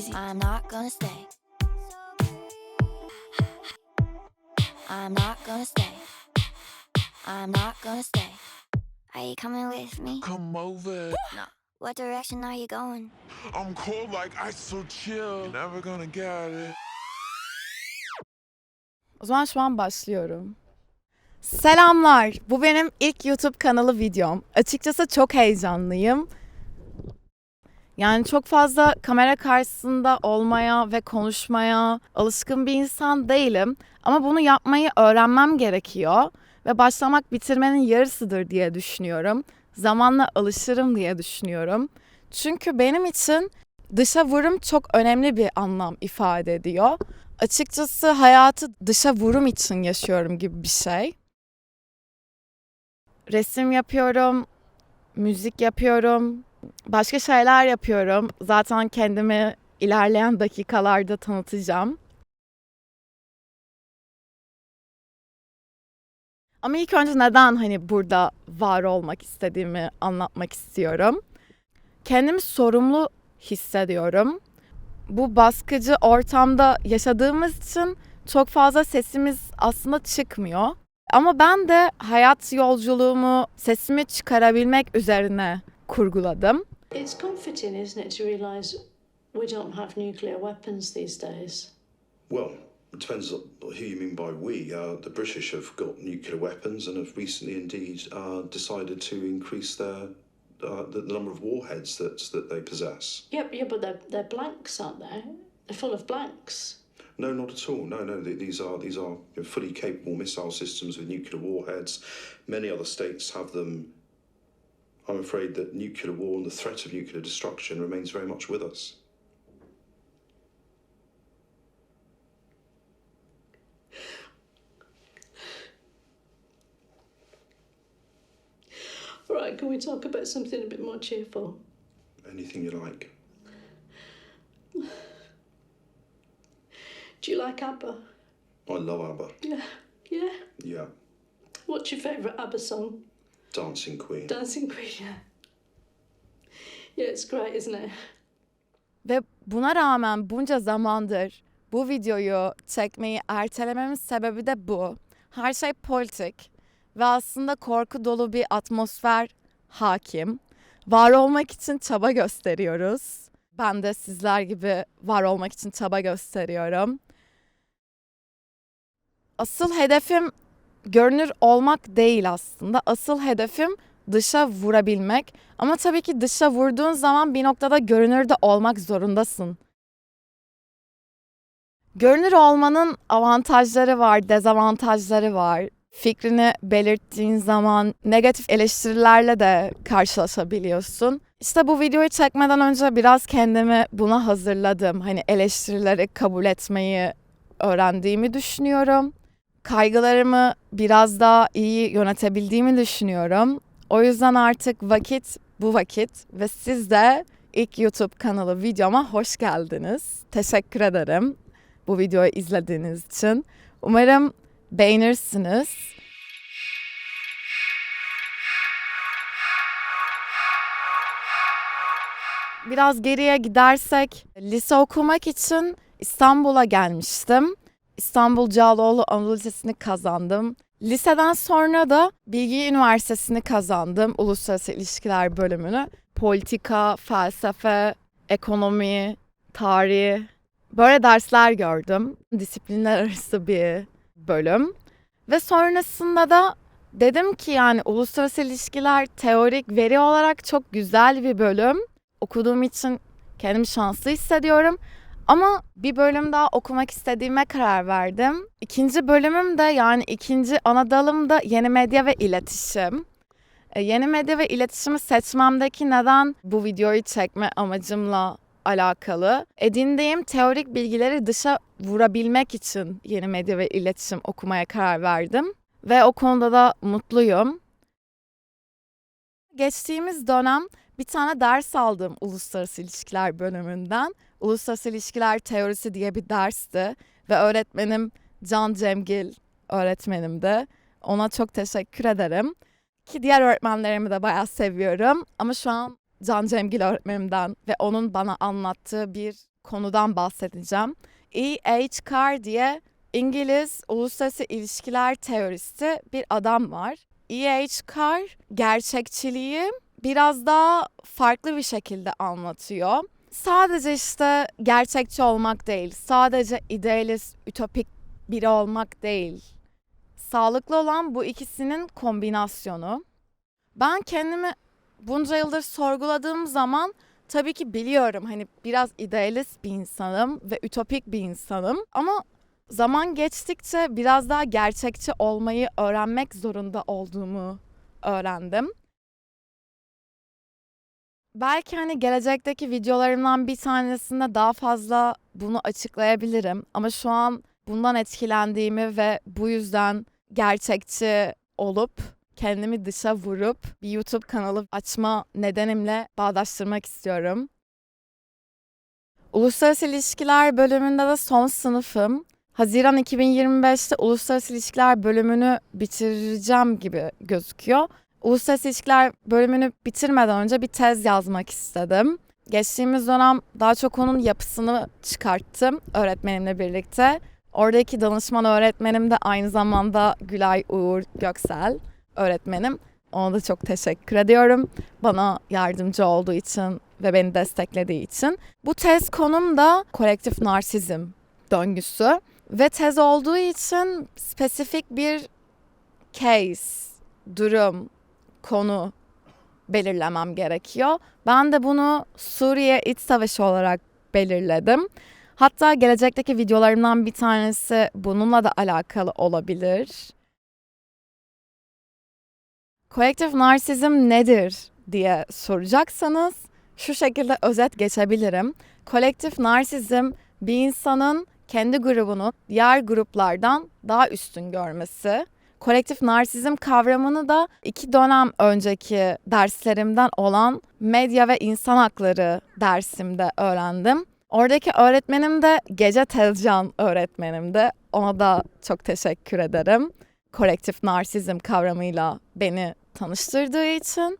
easy, I'm not gonna stay. I'm not gonna stay. I'm not gonna stay. Are you coming with me? Come over. No. What direction are you going? I'm cold like ice, so chill. You're never gonna get it. O zaman şu an başlıyorum. Selamlar. Bu benim ilk YouTube kanalı videom. Açıkçası çok heyecanlıyım. Yani çok fazla kamera karşısında olmaya ve konuşmaya alışkın bir insan değilim. Ama bunu yapmayı öğrenmem gerekiyor ve başlamak bitirmenin yarısıdır diye düşünüyorum. Zamanla alışırım diye düşünüyorum. Çünkü benim için dışa vurum çok önemli bir anlam ifade ediyor. Açıkçası hayatı dışa vurum için yaşıyorum gibi bir şey. Resim yapıyorum, müzik yapıyorum, başka şeyler yapıyorum. Zaten kendimi ilerleyen dakikalarda tanıtacağım. Ama ilk önce neden hani burada var olmak istediğimi anlatmak istiyorum. Kendimi sorumlu hissediyorum bu baskıcı ortamda yaşadığımız için çok fazla sesimiz aslında çıkmıyor. Ama ben de hayat yolculuğumu sesimi çıkarabilmek üzerine kurguladım. It's comforting, isn't it, to realise we don't have nuclear weapons these days? Well, it depends on who you mean by we. Uh, the British have got nuclear weapons and have recently indeed uh, decided to increase their uh, the, the number of warheads that that they possess. Yep, yeah, but they're, they're blanks, aren't they? They're full of blanks. No, not at all. No, no. th- These are these are fully capable missile systems with nuclear warheads. Many other states have them. I'm afraid that nuclear war and the threat of nuclear destruction remains very much with us. All right, can we talk about something a bit more cheerful? Anything you like. Do you like ABBA? I love ABBA. Yeah. Yeah. Yeah, What's your favourite ABBA song? Dancing Queen. Dancing Queen, yeah. Yeah, it's great, isn't it? Ve buna rağmen bunca zamandır bu videoyu çekmeyi ertelememin sebebi de bu. Her şey politik ve aslında korku dolu bir atmosfer hakim. Var olmak için çaba gösteriyoruz. Ben de sizler gibi var olmak için çaba gösteriyorum. Asıl hedefim görünür olmak değil aslında. Asıl hedefim dışa vurabilmek. Ama tabii ki dışa vurduğun zaman bir noktada görünür de olmak zorundasın. Görünür olmanın avantajları var, dezavantajları var. Fikrini belirttiğin zaman negatif eleştirilerle de karşılaşabiliyorsun. İşte bu videoyu çekmeden önce biraz kendimi buna hazırladım. Hani eleştirileri kabul etmeyi öğrendiğimi düşünüyorum. Kaygılarımı biraz daha iyi yönetebildiğimi düşünüyorum. O yüzden artık vakit bu vakit ve siz de ilk YouTube kanalı videoma hoş geldiniz. Teşekkür ederim bu videoyu izlediğiniz için. Umarım beğenirsiniz. Biraz geriye gidersek lise okumak için İstanbul'a gelmiştim. İstanbul Cağaloğlu Anadolu Lisesi'ni kazandım. Liseden sonra da Bilgi Üniversitesi'ni kazandım. Uluslararası İlişkiler bölümünü. Politika, felsefe, ekonomi, tarih böyle dersler gördüm. Disiplinler arası bir bölüm. Ve sonrasında da dedim ki yani uluslararası ilişkiler teorik veri olarak çok güzel bir bölüm. Okuduğum için kendimi şanslı hissediyorum. Ama bir bölüm daha okumak istediğime karar verdim. İkinci bölümüm de yani ikinci ana dalım da yeni medya ve iletişim. E, yeni medya ve iletişimi seçmemdeki neden bu videoyu çekme amacımla alakalı. Edindiğim teorik bilgileri dışa vurabilmek için yeni medya ve iletişim okumaya karar verdim. Ve o konuda da mutluyum. Geçtiğimiz dönem bir tane ders aldım uluslararası ilişkiler bölümünden. Uluslararası ilişkiler teorisi diye bir dersti ve öğretmenim Can Cemgil öğretmenimdi. Ona çok teşekkür ederim. Ki diğer öğretmenlerimi de bayağı seviyorum ama şu an Can Cemgil öğretmenimden ve onun bana anlattığı bir konudan bahsedeceğim. E.H. Carr diye İngiliz uluslararası ilişkiler teoristi bir adam var. E.H. Carr gerçekçiliği biraz daha farklı bir şekilde anlatıyor. Sadece işte gerçekçi olmak değil, sadece idealist, ütopik biri olmak değil. Sağlıklı olan bu ikisinin kombinasyonu. Ben kendimi bunca yıldır sorguladığım zaman tabii ki biliyorum hani biraz idealist bir insanım ve ütopik bir insanım ama zaman geçtikçe biraz daha gerçekçi olmayı öğrenmek zorunda olduğumu öğrendim. Belki hani gelecekteki videolarımdan bir tanesinde daha fazla bunu açıklayabilirim ama şu an bundan etkilendiğimi ve bu yüzden gerçekçi olup kendimi dışa vurup bir YouTube kanalı açma nedenimle bağdaştırmak istiyorum. Uluslararası İlişkiler bölümünde de son sınıfım. Haziran 2025'te Uluslararası İlişkiler bölümünü bitireceğim gibi gözüküyor. Uluslararası İlişkiler bölümünü bitirmeden önce bir tez yazmak istedim. Geçtiğimiz dönem daha çok onun yapısını çıkarttım öğretmenimle birlikte. Oradaki danışman öğretmenim de aynı zamanda Gülay Uğur Göksel öğretmenim. Ona da çok teşekkür ediyorum. Bana yardımcı olduğu için ve beni desteklediği için. Bu tez konum da kolektif narsizm döngüsü. Ve tez olduğu için spesifik bir case, durum, konu belirlemem gerekiyor. Ben de bunu Suriye iç savaşı olarak belirledim. Hatta gelecekteki videolarımdan bir tanesi bununla da alakalı olabilir. Kolektif narsizm nedir diye soracaksanız şu şekilde özet geçebilirim. Kolektif narsizm bir insanın kendi grubunu diğer gruplardan daha üstün görmesi. Kolektif narsizm kavramını da iki dönem önceki derslerimden olan medya ve insan hakları dersimde öğrendim. Oradaki öğretmenim de Gece Tezcan öğretmenimdi. Ona da çok teşekkür ederim. Kolektif narsizm kavramıyla beni tanıştırdığı için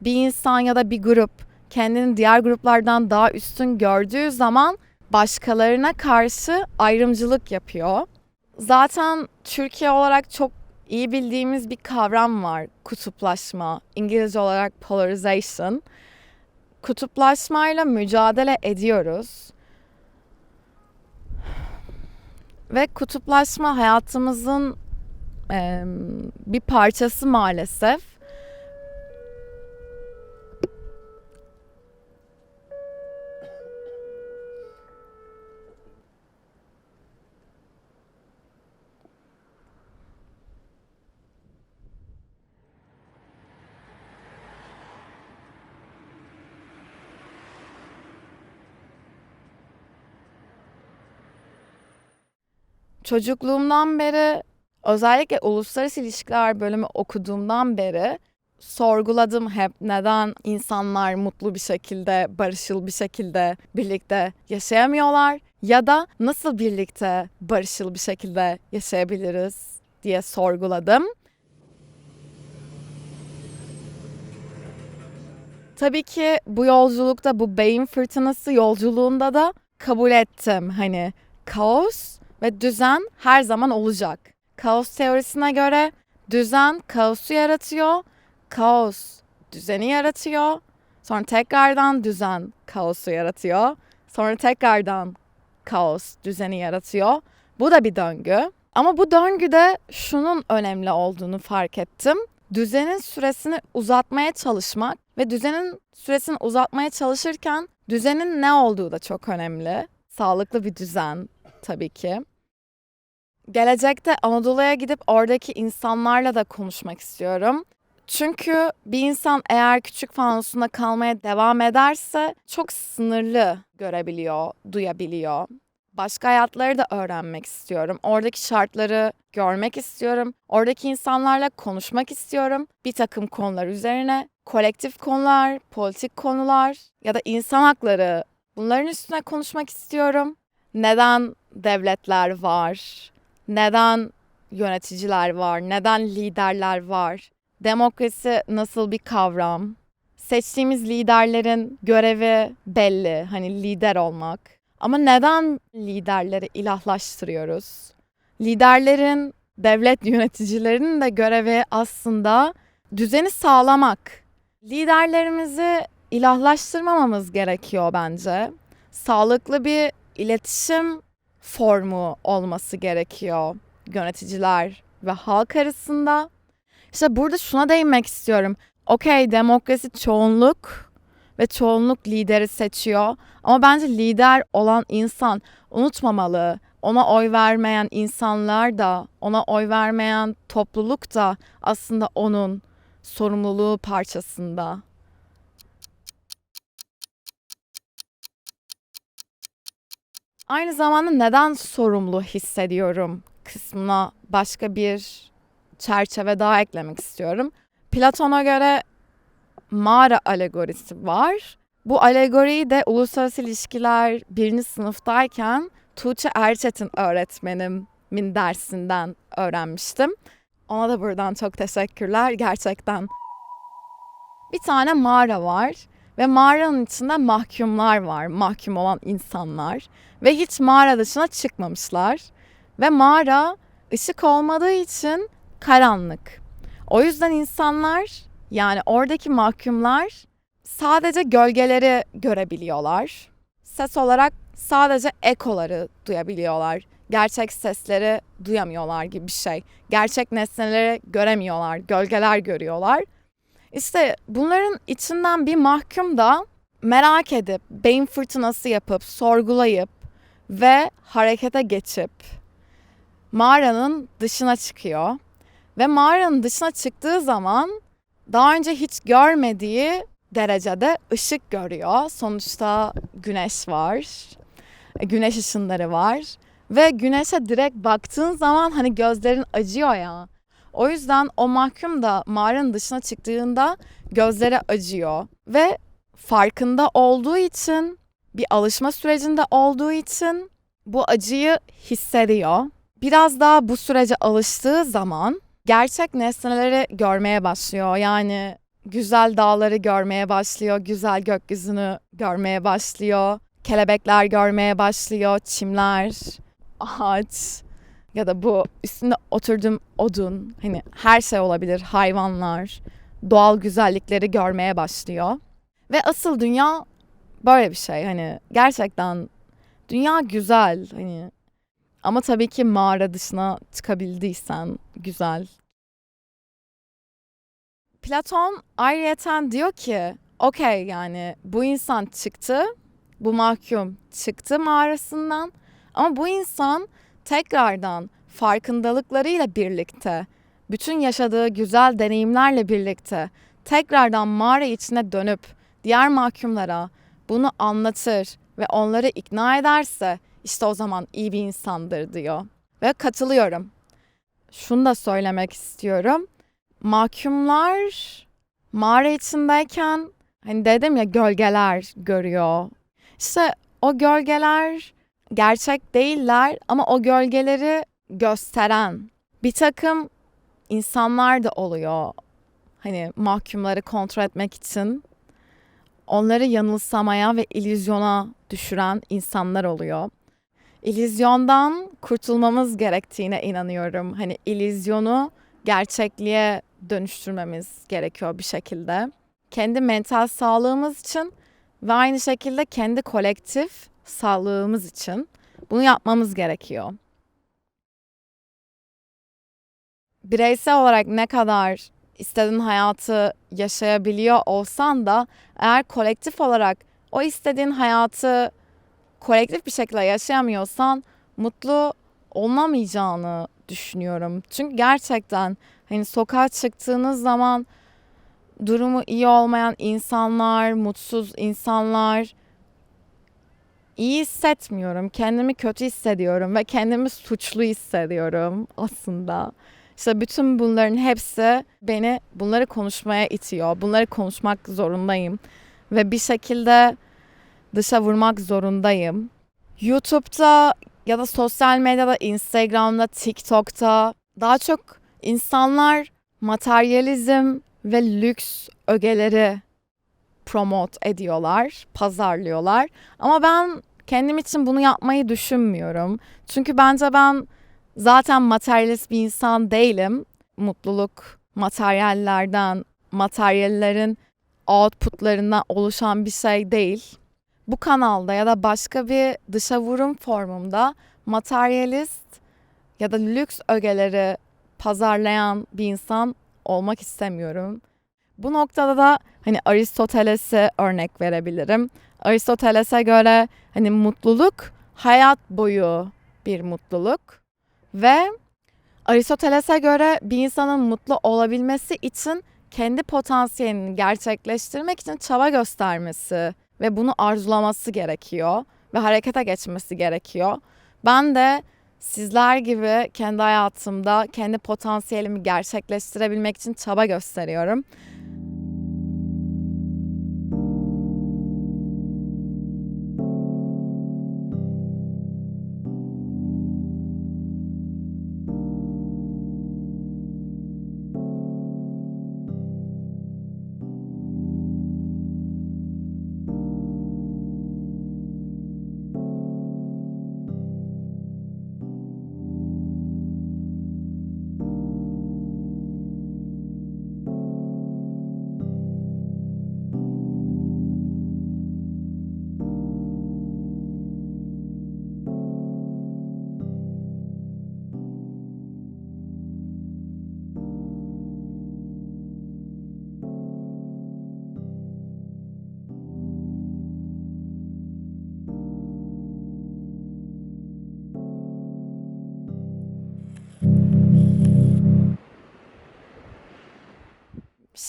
bir insan ya da bir grup kendini diğer gruplardan daha üstün gördüğü zaman başkalarına karşı ayrımcılık yapıyor. Zaten Türkiye olarak çok iyi bildiğimiz bir kavram var. Kutuplaşma. İngilizce olarak polarization. Kutuplaşmayla mücadele ediyoruz. Ve kutuplaşma hayatımızın e, bir parçası maalesef. Çocukluğumdan beri özellikle uluslararası ilişkiler bölümü okuduğumdan beri sorguladım hep neden insanlar mutlu bir şekilde, barışıl bir şekilde birlikte yaşayamıyorlar ya da nasıl birlikte barışıl bir şekilde yaşayabiliriz diye sorguladım. Tabii ki bu yolculukta, bu beyin fırtınası yolculuğunda da kabul ettim. Hani kaos ve düzen her zaman olacak. Kaos teorisine göre düzen kaosu yaratıyor, kaos düzeni yaratıyor. Sonra tekrardan düzen kaosu yaratıyor. Sonra tekrardan kaos düzeni yaratıyor. Bu da bir döngü. Ama bu döngüde şunun önemli olduğunu fark ettim. Düzenin süresini uzatmaya çalışmak ve düzenin süresini uzatmaya çalışırken düzenin ne olduğu da çok önemli. Sağlıklı bir düzen tabii ki. Gelecekte Anadolu'ya gidip oradaki insanlarla da konuşmak istiyorum. Çünkü bir insan eğer küçük fanusunda kalmaya devam ederse çok sınırlı görebiliyor, duyabiliyor. Başka hayatları da öğrenmek istiyorum. Oradaki şartları görmek istiyorum. Oradaki insanlarla konuşmak istiyorum. Bir takım konular üzerine, kolektif konular, politik konular ya da insan hakları bunların üstüne konuşmak istiyorum. Neden devletler var? Neden yöneticiler var? Neden liderler var? Demokrasi nasıl bir kavram? Seçtiğimiz liderlerin görevi belli. Hani lider olmak. Ama neden liderleri ilahlaştırıyoruz? Liderlerin, devlet yöneticilerinin de görevi aslında düzeni sağlamak. Liderlerimizi ilahlaştırmamamız gerekiyor bence. Sağlıklı bir iletişim formu olması gerekiyor yöneticiler ve halk arasında. İşte burada şuna değinmek istiyorum. Okey demokrasi çoğunluk ve çoğunluk lideri seçiyor. Ama bence lider olan insan unutmamalı. Ona oy vermeyen insanlar da, ona oy vermeyen topluluk da aslında onun sorumluluğu parçasında. Aynı zamanda neden sorumlu hissediyorum kısmına başka bir çerçeve daha eklemek istiyorum. Platon'a göre mağara alegorisi var. Bu alegoriyi de uluslararası ilişkiler birinci sınıftayken Tuğçe Erçetin öğretmenimin dersinden öğrenmiştim. Ona da buradan çok teşekkürler gerçekten. Bir tane mağara var ve mağaranın içinde mahkumlar var, mahkum olan insanlar ve hiç mağara dışına çıkmamışlar. Ve mağara ışık olmadığı için karanlık. O yüzden insanlar yani oradaki mahkumlar sadece gölgeleri görebiliyorlar. Ses olarak sadece ekoları duyabiliyorlar. Gerçek sesleri duyamıyorlar gibi bir şey. Gerçek nesneleri göremiyorlar, gölgeler görüyorlar. İşte bunların içinden bir mahkum da merak edip, beyin fırtınası yapıp, sorgulayıp ve harekete geçip mağaranın dışına çıkıyor. Ve mağaranın dışına çıktığı zaman daha önce hiç görmediği derecede ışık görüyor. Sonuçta güneş var. Güneş ışınları var. Ve güneşe direkt baktığın zaman hani gözlerin acıyor ya. O yüzden o mahkum da mağaranın dışına çıktığında gözleri acıyor. Ve farkında olduğu için, bir alışma sürecinde olduğu için bu acıyı hissediyor. Biraz daha bu sürece alıştığı zaman gerçek nesneleri görmeye başlıyor. Yani güzel dağları görmeye başlıyor, güzel gökyüzünü görmeye başlıyor, kelebekler görmeye başlıyor, çimler, ağaç ya da bu üstünde oturduğum odun, hani her şey olabilir, hayvanlar, doğal güzellikleri görmeye başlıyor. Ve asıl dünya böyle bir şey hani gerçekten dünya güzel hani ama tabii ki mağara dışına çıkabildiysen güzel. Platon ayrıyeten diyor ki okey yani bu insan çıktı, bu mahkum çıktı mağarasından ama bu insan tekrardan farkındalıklarıyla birlikte, bütün yaşadığı güzel deneyimlerle birlikte tekrardan mağara içine dönüp diğer mahkumlara bunu anlatır ve onları ikna ederse işte o zaman iyi bir insandır diyor. ve katılıyorum. Şunu da söylemek istiyorum. Mahkumlar mağara içindeyken hani dedim ya gölgeler görüyor. İşte o gölgeler gerçek değiller ama o gölgeleri gösteren bir takım insanlar da oluyor. Hani mahkumları kontrol etmek için onları yanılsamaya ve illüzyona düşüren insanlar oluyor. İllüzyondan kurtulmamız gerektiğine inanıyorum. Hani illüzyonu gerçekliğe dönüştürmemiz gerekiyor bir şekilde. Kendi mental sağlığımız için ve aynı şekilde kendi kolektif sağlığımız için bunu yapmamız gerekiyor. Bireysel olarak ne kadar istediğin hayatı yaşayabiliyor olsan da eğer kolektif olarak o istediğin hayatı kolektif bir şekilde yaşayamıyorsan mutlu olamayacağını düşünüyorum. Çünkü gerçekten hani sokağa çıktığınız zaman durumu iyi olmayan insanlar, mutsuz insanlar iyi hissetmiyorum. Kendimi kötü hissediyorum ve kendimi suçlu hissediyorum aslında. İşte bütün bunların hepsi beni bunları konuşmaya itiyor. Bunları konuşmak zorundayım. Ve bir şekilde dışa vurmak zorundayım. YouTube'da ya da sosyal medyada, Instagram'da, TikTok'ta daha çok insanlar materyalizm ve lüks ögeleri promote ediyorlar, pazarlıyorlar. Ama ben kendim için bunu yapmayı düşünmüyorum. Çünkü bence ben zaten materyalist bir insan değilim. Mutluluk materyallerden, materyallerin outputlarından oluşan bir şey değil. Bu kanalda ya da başka bir dışa vurum formumda materyalist ya da lüks ögeleri pazarlayan bir insan olmak istemiyorum. Bu noktada da hani Aristoteles'e örnek verebilirim. Aristoteles'e göre hani mutluluk hayat boyu bir mutluluk ve Aristoteles'e göre bir insanın mutlu olabilmesi için kendi potansiyelini gerçekleştirmek için çaba göstermesi ve bunu arzulaması gerekiyor ve harekete geçmesi gerekiyor. Ben de sizler gibi kendi hayatımda kendi potansiyelimi gerçekleştirebilmek için çaba gösteriyorum.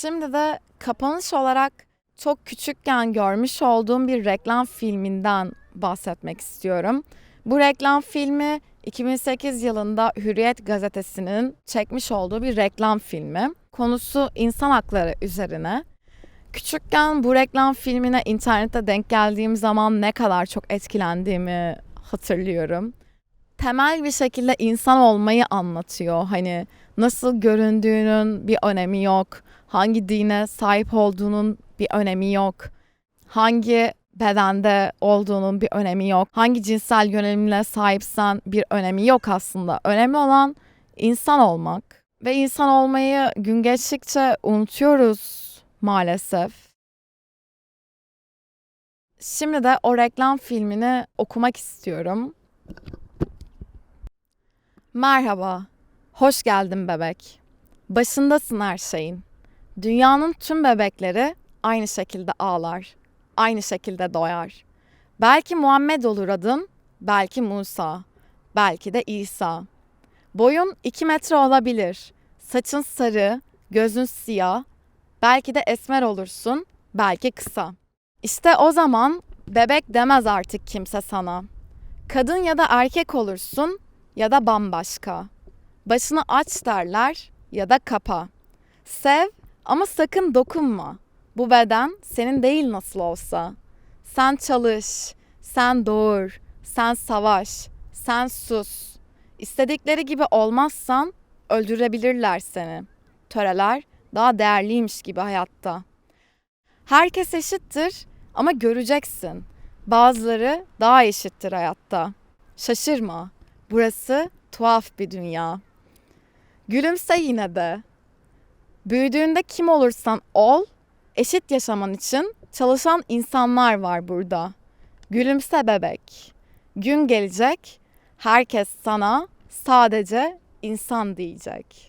Şimdi de kapanış olarak çok küçükken görmüş olduğum bir reklam filminden bahsetmek istiyorum. Bu reklam filmi 2008 yılında Hürriyet gazetesinin çekmiş olduğu bir reklam filmi. Konusu insan hakları üzerine. Küçükken bu reklam filmine internette denk geldiğim zaman ne kadar çok etkilendiğimi hatırlıyorum. Temel bir şekilde insan olmayı anlatıyor. Hani nasıl göründüğünün bir önemi yok hangi dine sahip olduğunun bir önemi yok. Hangi bedende olduğunun bir önemi yok. Hangi cinsel yönelimle sahipsen bir önemi yok aslında. Önemli olan insan olmak. Ve insan olmayı gün geçtikçe unutuyoruz maalesef. Şimdi de o reklam filmini okumak istiyorum. Merhaba, hoş geldin bebek. Başındasın her şeyin. Dünyanın tüm bebekleri aynı şekilde ağlar, aynı şekilde doyar. Belki Muhammed olur adın, belki Musa, belki de İsa. Boyun iki metre olabilir, saçın sarı, gözün siyah, belki de esmer olursun, belki kısa. İşte o zaman bebek demez artık kimse sana. Kadın ya da erkek olursun, ya da bambaşka. Başını aç derler ya da kapa. Sev ama sakın dokunma. Bu beden senin değil nasıl olsa. Sen çalış, sen doğur, sen savaş, sen sus. İstedikleri gibi olmazsan öldürebilirler seni. Töreler daha değerliymiş gibi hayatta. Herkes eşittir ama göreceksin. Bazıları daha eşittir hayatta. Şaşırma. Burası tuhaf bir dünya. Gülümse yine de. Büyüdüğünde kim olursan ol, eşit yaşaman için çalışan insanlar var burada. Gülümse bebek. Gün gelecek, herkes sana sadece insan diyecek.